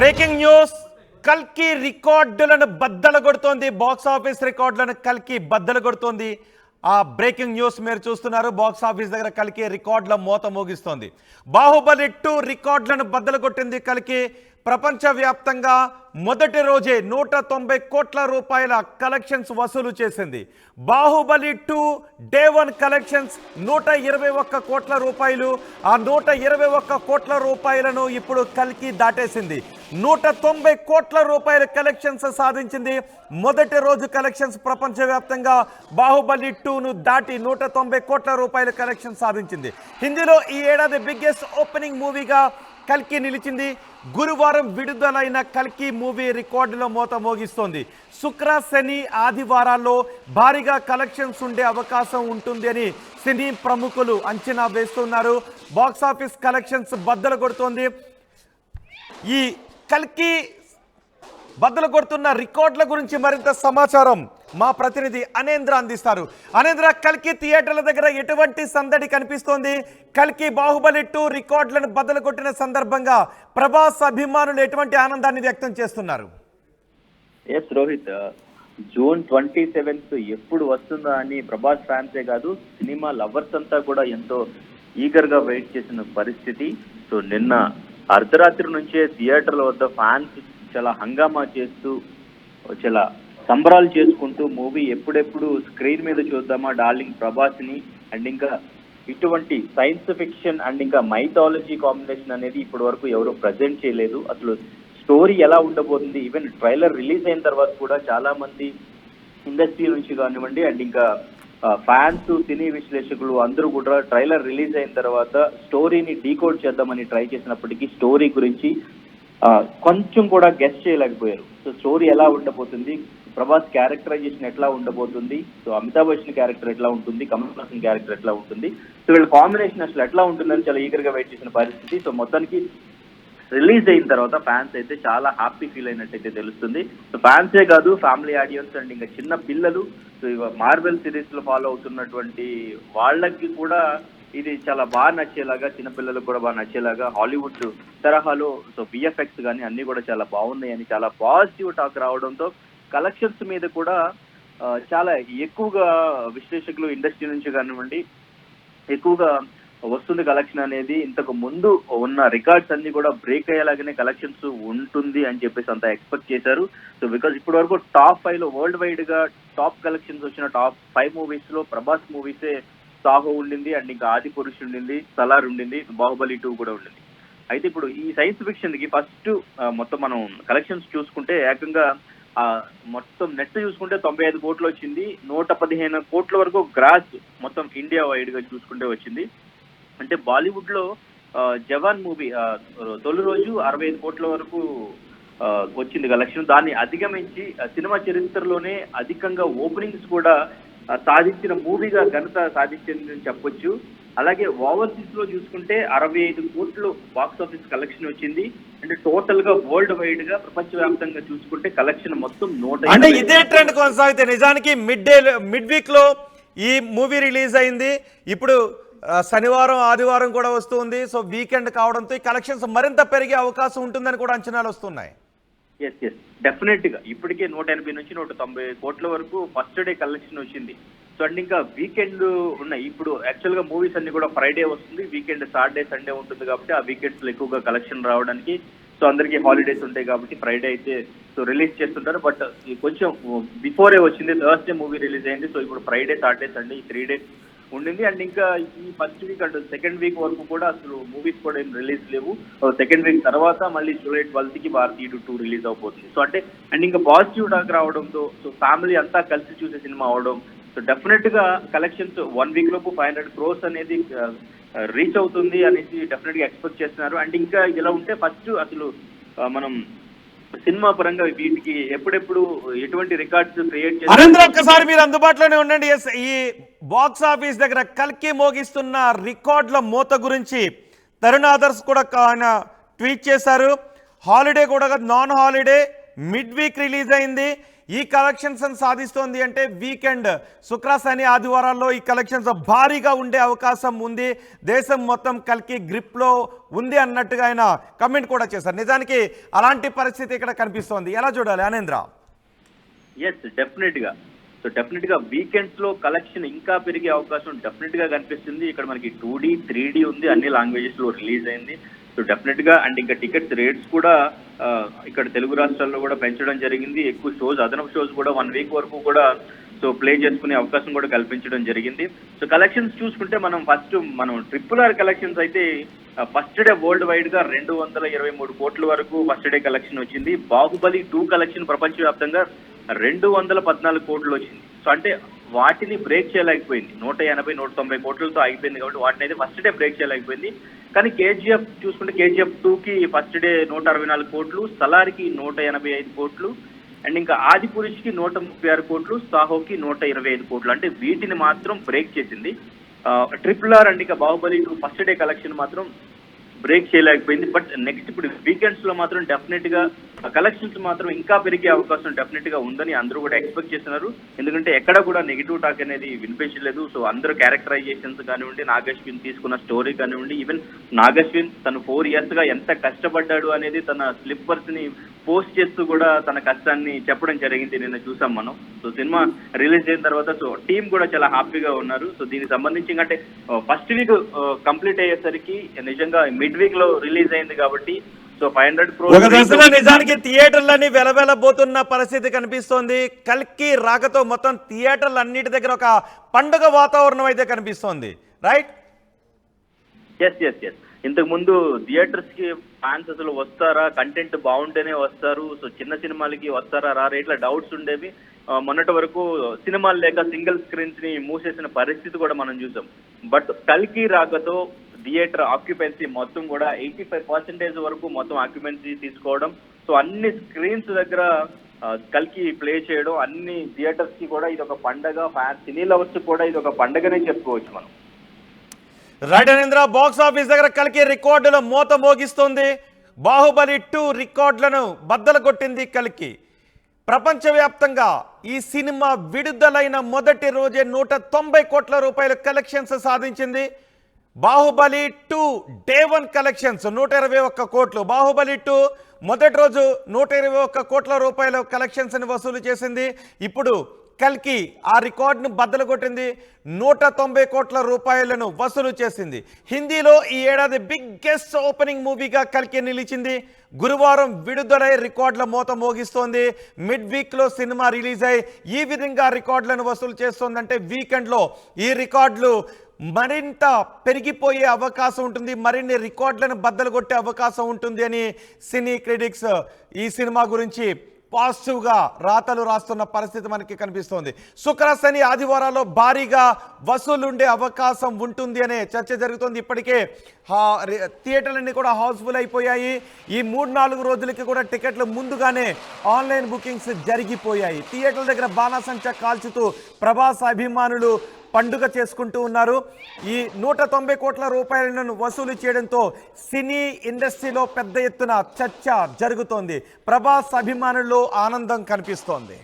Breaking news. కల్కి రికార్డులను బద్దలు కొడుతోంది. బాక్స్ ఆఫీస్ రికార్డులను కల్కి బద్దలు కొడుతోంది. ఆ బ్రేకింగ్ న్యూస్ మీరు చూస్తున్నారు. బాక్స్ ఆఫీస్ దగ్గర కలికి రికార్డుల మోత మోగిస్తోంది. బాహుబలి టూ రికార్డులను బద్దలు కొట్టింది కలికి. ప్రపంచవ్యాప్తంగా మొదటి రోజే నూట తొంభై కోట్ల రూపాయల కలెక్షన్స్ వసూలు చేసింది. Baahubali two day one collections నూట ఇరవై ఒక్క కోట్ల రూపాయలు. ఆ నూట ఇరవై ఒక్క కోట్ల రూపాయలను ఇప్పుడు కలికి దాటేసింది. నూట తొంభై కోట్ల రూపాయల కలెక్షన్స్ సాధించింది. మొదటి రోజు కలెక్షన్స్ ప్రపంచవ్యాప్తంగా బాహుబలి టూను దాటి నూట తొంభై కోట్ల రూపాయల కలెక్షన్ సాధించింది. హిందీలో ఈ ఏడాది బిగ్గెస్ట్ ఓపెనింగ్ మూవీగా కల్కి నిలిచింది. గురువారం విడుదలైన కల్కి మూవీ రికార్డులో మోత మోగిస్తోంది. శుక్ర శని ఆదివారాల్లో భారీగా కలెక్షన్స్ ఉండే అవకాశం ఉంటుంది అని సినీ ప్రముఖులు అంచనా వేస్తున్నారు. బాక్స్ ఆఫీస్ కలెక్షన్స్ బద్దలు కొడుతోంది. ఈ కల్కి బద్దలు కొడుతున్న రికార్డుల గురించి మరింత సమాచారం మా ప్రతినిధి అనేంద్ర అందిస్తారు. అనేంద్ర కల్కి థియేటర్ల దగ్గర ఎటువంటి సందడి కనిపిస్తోంది? కల్కి బాహుబలి టూ రికార్డులను బద్దలు కొట్టిన సందర్భంగా ప్రభాస్ అభిమానులు ఎటువంటి ఆనందాన్ని వ్యక్తం చేస్తున్నారు? Yes Rohit. June twenty seventh ఎప్పుడు వస్తుందా అని ప్రభాస్ ఫ్యాన్సే కాదు సినిమా లవర్స్ అంతా కూడా ఎంతో ఈగర్గా వెయిట్ చేసిన పరిస్థితి. సో నిన్న అర్ధరాత్రి నుంచే థియేటర్ల వద్ద ఫ్యాన్స్ చాలా హంగామా చేస్తూ చాలా సంబరాలు చేసుకుంటూ మూవీ ఎప్పుడెప్పుడు స్క్రీన్ మీద చూద్దామా డార్లింగ్ ప్రభాస్ని అండ్ ఇంకా ఇటువంటి సైన్స్ ఫిక్షన్ అండ్ ఇంకా మైథాలజీ కాంబినేషన్ అనేది ఇప్పటి వరకు ఎవరు ప్రజెంట్ చేయలేదు. అసలు స్టోరీ ఎలా ఉండబోతుంది ఈవెన్ ట్రైలర్ రిలీజ్ అయిన తర్వాత కూడా చాలా మంది ఇండస్ట్రీ నుంచి కానివ్వండి అండ్ ఇంకా ఫ్యాన్స్ సినీ విశ్లేషకులు అందరూ కూడా ట్రైలర్ రిలీజ్ అయిన తర్వాత స్టోరీని డీకోడ్ చేద్దామని ట్రై చేసినప్పటికీ స్టోరీ గురించి కొంచెం కూడా గెస్ట్ చేయలేకపోయారు. సో స్టోరీ ఎలా ఉండబోతుంది? ప్రభాస్ క్యారెక్టరైజేషన్ ఎట్లా ఉండబోతుంది? సో అమితాబ్ బచ్చన్ క్యారెక్టర్ ఎట్లా ఉంటుంది? కమల్ హాసన్ క్యారెక్టర్ ఎట్లా ఉంటుంది? సో వీళ్ళ కాంబినేషన్ అసలు ఎట్లా ఉంటుందని చాలా ఈగర్గా వెయిట్ చేసిన పరిస్థితి. సో మొత్తానికి రిలీజ్ అయిన తర్వాత ఫ్యాన్స్ అయితే చాలా హ్యాపీ ఫీల్ అయినట్టయితే తెలుస్తుంది. సో ఫ్యాన్సే కాదు ఫ్యామిలీ ఆడియన్స్ అండ్ ఇంకా చిన్న పిల్లలు. సో మార్వెల్ సిరీస్లో ఫాలో అవుతున్నటువంటి వాళ్ళకి కూడా ఇది చాలా బాగా నచ్చేలాగా చిన్నపిల్లలకు కూడా బాగా నచ్చేలాగా హాలీవుడ్ తరహాలో సో బిఎఫ్ఎక్స్ కానీ అన్ని కూడా చాలా బాగున్నాయి అని చాలా పాజిటివ్ టాక్ రావడంతో కలెక్షన్స్ మీద కూడా చాలా ఎక్కువగా విశ్లేషకులు ఇండస్ట్రీ నుంచి కానివ్వండి ఎక్కువగా వస్తుంది కలెక్షన్ అనేది. ఇంతకు ముందు ఉన్న రికార్డ్స్ అన్ని కూడా బ్రేక్ అయ్యేలాగానే కలెక్షన్స్ ఉంటుంది అని చెప్పేసి అంత ఎక్స్పెక్ట్ చేశారు. సో బికాస్ ఇప్పటి వరకు టాప్ ఫైవ్లో వరల్డ్ వైడ్గా టాప్ కలెక్షన్స్ వచ్చిన టాప్ ఫైవ్ మూవీస్లో ప్రభాస్ మూవీసే సాహో ఉండింది అండ్ ఇంకా ఆది పురుష్ ఉండింది సలార్ ఉండింది బాహుబలి టూ కూడా ఉండింది. అయితే ఇప్పుడు ఈ సైన్స్ ఫిక్షన్కి ఫస్ట్ మొత్తం మనం కలెక్షన్స్ చూసుకుంటే ఏకంగా ఆ, మొత్తం నెట్ చూసుకుంటే తొంభై ఐదు కోట్లు వచ్చింది నూట పదిహేను కోట్ల వరకు గ్రాస్ మొత్తం ఇండియా వైడ్గా చూసుకుంటే వచ్చింది. అంటే బాలీవుడ్లో జవాన్ మూవీ తొలి రోజు అరవై ఐదు కోట్ల వరకు వచ్చింది కలెక్షన్ దాన్ని అధిగమించి సినిమా చరిత్రలోనే అధికంగా ఓపెనింగ్స్ కూడా సాధించిన మూవీగా ఘనత సాధించిందని చెప్పొచ్చు. అలాగే ఓవర్సీస్లో చూసుకుంటే అరవై ఐదు కోట్లు బాక్స్ ఆఫీస్ కలెక్షన్ వచ్చింది. అంటే టోటల్గా వరల్డ్ వైడ్గా ప్రపంచవ్యాప్తంగా చూసుకుంటే కలెక్షన్ మొత్తం నూట అంటే ఇదే ట్రెండ్ కొనసాగితే నిజానికి మిడ్ డే మిడ్ వీక్లో ఈ మూవీ రిలీజ్ అయింది. ఇప్పుడు శనివారం ఆదివారం కూడా వస్తుంది సో వీకెండ్ కావడంతో ఈ కలెక్షన్స్ మరింత పెరిగే అవకాశం ఉంటుందని కూడా అంచనాలు వస్తున్నాయి. ఎస్ ఎస్ డెఫినెట్గా ఇప్పటికే నూట ఎనభై నుంచి నూట తొంభై కోట్ల వరకు ఫస్ట్ డే కలెక్షన్ వచ్చింది. సో అండ్ ఇంకా వీకెండ్ ఉన్నాయి. ఇప్పుడు యాక్చువల్గా మూవీస్ అన్ని కూడా ఫ్రైడే వస్తుంది. వీకెండ్ సాటర్డే సండే ఉంటుంది కాబట్టి ఆ వీకెండ్స్లో ఎక్కువగా కలెక్షన్ రావడానికి సో అందరికీ హాలిడేస్ ఉంటాయి కాబట్టి ఫ్రైడే అయితే సో రిలీజ్ చేస్తుంటారు. బట్ కొంచెం బిఫోరే వచ్చింది థర్స్డే మూవీ రిలీజ్ అయింది. సో ఇప్పుడు ఫ్రైడే సాటర్డే సండే ఈ త్రీ డేస్ ఉండింది. అండ్ ఇంకా ఈ first week and second week వరకు కూడా అసలు మూవీస్ కూడా ఏం రిలీజ్ లేవు. సెకండ్ వీక్ తర్వాత మళ్ళీ జూలై ట్వెల్త్కి భారతీయుడు టూ రిలీజ్ అవబోతుంది. సో అంటే అండ్ ఇంకా పాజిటివ్ టాక్ రావడంతో సో ఫ్యామిలీ అంతా కలిసి చూసే సినిమా అవడం. సో డెఫినెట్గా కలెక్షన్స్ వన్ వీక్ లోపు ఫైవ్ హండ్రెడ్ క్రోర్స్ అనేది uh, రీచ్ అవుతుంది అనేసి డెఫినెట్గా ఎక్స్పెక్ట్ చేస్తున్నారు. అండ్ ఇంకా ఇలా ఉంటే ఫస్ట్ అసలు uh, మనం సినిమా పరంగా వీటికి ఎప్పుడెప్పుడు ఎటువంటి రికార్డ్స్ క్రియేట్ చేసి ఒక్కసారి మీరు అందుబాటులోనే ఉండండి. ఎస్ ఈ బాక్స్ ఆఫీస్ దగ్గర కల్కి మోగిస్తున్న రికార్డుల మూత గురించి తరుణ్ ఆదర్స్ కూడా ఆయన ట్వీట్ చేశారు. హాలిడే కూడా non holiday mid week release అయింది. ఈ కలెక్షన్స్ సాధిస్తోంది అంటే వీకెండ్ శుక్ర శని ఆదివారాల్లో ఈ కలెక్షన్స్ భారీగా ఉండే అవకాశం ఉంది. దేశం మొత్తం కలికి గ్రిప్లో ఉంది అన్నట్టుగా ఆయన కమెంట్ కూడా చేశారు. నిజానికి అలాంటి పరిస్థితి ఇక్కడ కనిపిస్తోంది. ఎలా చూడాలి అనేంద్ర ఎస్ డెఫినెట్గా. సో డెఫినెట్గా వీకెండ్స్లో కలెక్షన్ ఇంకా పెరిగే అవకాశం డెఫినెట్గా కనిపిస్తుంది. ఇక్కడ మనకి టూ డీ త్రీ డి ఉంది. అన్ని లాంగ్వేజెస్లో రిలీజ్ అయింది. సో డెఫినెట్గా అండ్ ఇంకా టికెట్స్ రేట్స్ కూడా ఇక్కడ తెలుగు రాష్ట్రాల్లో కూడా పెంచడం జరిగింది. ఎక్కువ షోస్ అదనపు షోస్ కూడా వన్ వీక్ వరకు కూడా సో ప్లే చేసుకునే అవకాశం కూడా కల్పించడం జరిగింది. సో కలెక్షన్స్ చూసుకుంటే మనం ఫస్ట్ మనం ట్రిపుల్ ఆర్ కలెక్షన్స్ అయితే ఫస్ట్ డే వరల్డ్ వైడ్గా రెండు వందల ఇరవై మూడు కోట్ల వరకు ఫస్ట్ డే కలెక్షన్ వచ్చింది. బాహుబలి టూ కలెక్షన్ ప్రపంచవ్యాప్తంగా రెండు వందల పద్నాలుగు కోట్లు వచ్చింది. సో అంటే వాటిని బ్రేక్ చేయలేకపోయింది. నూట ఎనభై నూట తొంభై కోట్లతో ఆగిపోయింది కాబట్టి వాటిని అయితే ఫస్ట్ డే బ్రేక్ చేయలేకపోయింది. కానీ కేజీఎఫ్ చూసుకుంటే కేజీఎఫ్ టూ కి ఫస్ట్ డే నూట అరవై నాలుగు కోట్లు సలార్కి నూట ఎనభై ఐదు కోట్లు అండ్ ఇంకా ఆదిపురుషికి నూట ముప్పై ఆరు కోట్లు సాహోకి నూట ఇరవై ఐదు కోట్లు. అంటే వీటిని మాత్రం బ్రేక్ చేసింది. ట్రిపుల్ ఆర్ అండ్ ఇంకా బాహుబలి ఫస్ట్ డే కలెక్షన్ మాత్రం బ్రేక్ చేయలేకపోయింది. బట్ నెక్స్ట్ ఇప్పుడు వీకెండ్స్లో మాత్రం డెఫినెట్గా కలెక్షన్స్ మాత్రం ఇంకా పెరిగే అవకాశం డెఫినెట్గా ఉందని అందరూ కూడా ఎక్స్పెక్ట్ చేస్తున్నారు. ఎందుకంటే ఎక్కడ కూడా నెగిటివ్ టాక్ అనేది వినిపించలేదు. సో అందరూ క్యారెక్టరైజేషన్స్ కానివ్వండి నాగశ్విన్ తీసుకున్న స్టోరీ కానివ్వండి ఈవెన్ నాగశ్విన్ తను ఫోర్ ఇయర్స్గా ఎంత కష్టపడ్డాడు అనేది తన స్లిప్పర్స్ని పోస్ట్ చేస్తూ కూడా తన కష్టాన్ని చెప్పడం జరిగింది నిన్న చూసాం మనం. సో సినిమా రిలీజ్ అయిన తర్వాత సో టీం కూడా చాలా హ్యాపీగా ఉన్నారు. సో దీనికి సంబంధించి అంటే ఫస్ట్ వీక్ కంప్లీట్ అయ్యేసరికి నిజంగా మిడ్ వీక్లో రిలీజ్ అయింది కాబట్టి సో ఫైవ్ హండ్రెడ్ ఒక దశలో నిజానికి థియేటర్లని వెలవెలబోతున్న పరిస్థితి కనిపిస్తోంది. కల్కి రాకతో మొత్తం థియేటర్లు అన్నిటి దగ్గర ఒక పండుగ వాతావరణం అయితే కనిపిస్తోంది. రైట్? ఎస్ ఎస్ ఎస్ ఇంతకు ముందు థియేటర్స్కి ఫ్యాన్స్ అసలు వస్తారా? కంటెంట్ బాగుంటేనే వస్తారు. సో చిన్న సినిమాలకి వస్తారా రారా? ఇట్లా డౌట్స్ ఉండేవి. మొన్నటి వరకు సినిమాలు లేక సింగిల్ స్క్రీన్స్ని మూసేసిన పరిస్థితి కూడా మనం చూసాం. బట్ కల్కి రాకతో థియేటర్ ఆక్యుపెన్సీ మొత్తం కూడా ఎయిటీ ఫైవ్ పర్సెంటేజ్ వరకు మొత్తం ఆక్యుపెన్సీ తీసుకోవడం. సో అన్ని స్క్రీన్స్ దగ్గర కల్కి ప్లే చేయడం అన్ని థియేటర్స్కి కూడా ఇది ఒక పండగ. ఫ్యాన్ సినీ లవర్స్ కూడా ఇది ఒక పండగనే చెప్పుకోవచ్చు మనం. రైట్ బాక్స్ ఆఫీస్ దగ్గర కలికి రికార్డుల మూత మోగిస్తోంది. బాహుబలి టూ రికార్డులను బద్దలు కొట్టింది కలికి. ప్రపంచవ్యాప్తంగా ఈ సినిమా విడుదలైన మొదటి రోజే నూట తొంభై కోట్ల రూపాయల కలెక్షన్స్ సాధించింది. Baahubali two day one collections నూట ఇరవై ఒక్క కోట్లు. బాహుబలి టూ మొదటి రోజు నూట ఇరవై ఒక్క కోట్ల రూపాయల కలెక్షన్స్ని వసూలు చేసింది. ఇప్పుడు కల్కి ఆ రికార్డును బద్దలు కొట్టింది నూట తొంభై కోట్ల రూపాయలను వసూలు చేసింది. హిందీలో ఈ ఏడాది బిగ్గెస్ట్ ఓపెనింగ్ మూవీగా కల్కి నిలిచింది. గురువారం విడుదలై రికార్డుల మూత మోగిస్తోంది. మిడ్ వీక్లో సినిమా రిలీజ్ అయి ఈ విధంగా రికార్డులను వసూలు చేస్తోందంటే వీకెండ్లో ఈ రికార్డులు మరింత పెరిగిపోయే అవకాశం ఉంటుంది. మరిన్ని రికార్డులను బద్దలు కొట్టే అవకాశం ఉంటుంది అని సినీ క్రిటిక్స్ ఈ సినిమా గురించి పాజిటివ్గా రాతలు రాస్తున్న పరిస్థితి మనకి కనిపిస్తోంది. శుక్ర శని ఆదివారాల్లో భారీగా వసూలుండే అవకాశం ఉంటుంది అనే చర్చ జరుగుతుంది. ఇప్పటికే థియేటర్లన్నీ కూడా హౌస్ఫుల్ అయిపోయాయి. ఈ మూడు నాలుగు రోజులకి కూడా టికెట్లు ముందుగానే ఆన్లైన్ బుకింగ్స్ జరిగిపోయాయి. థియేటర్ల దగ్గర బాణాసంచ కాల్చుతూ ప్రభాస్ అభిమానులు పండుగ చేసుకుంటూ ఉన్నారు. ఈ నూట తొంభై కోట్ల రూపాయలను వసూలు చేయడంతో సినీ ఇండస్ట్రీలో పెద్ద ఎత్తున చర్చ జరుగుతోంది. ప్రభాస్ అభిమానుల్లో ఆనందం కనిపిస్తోంది.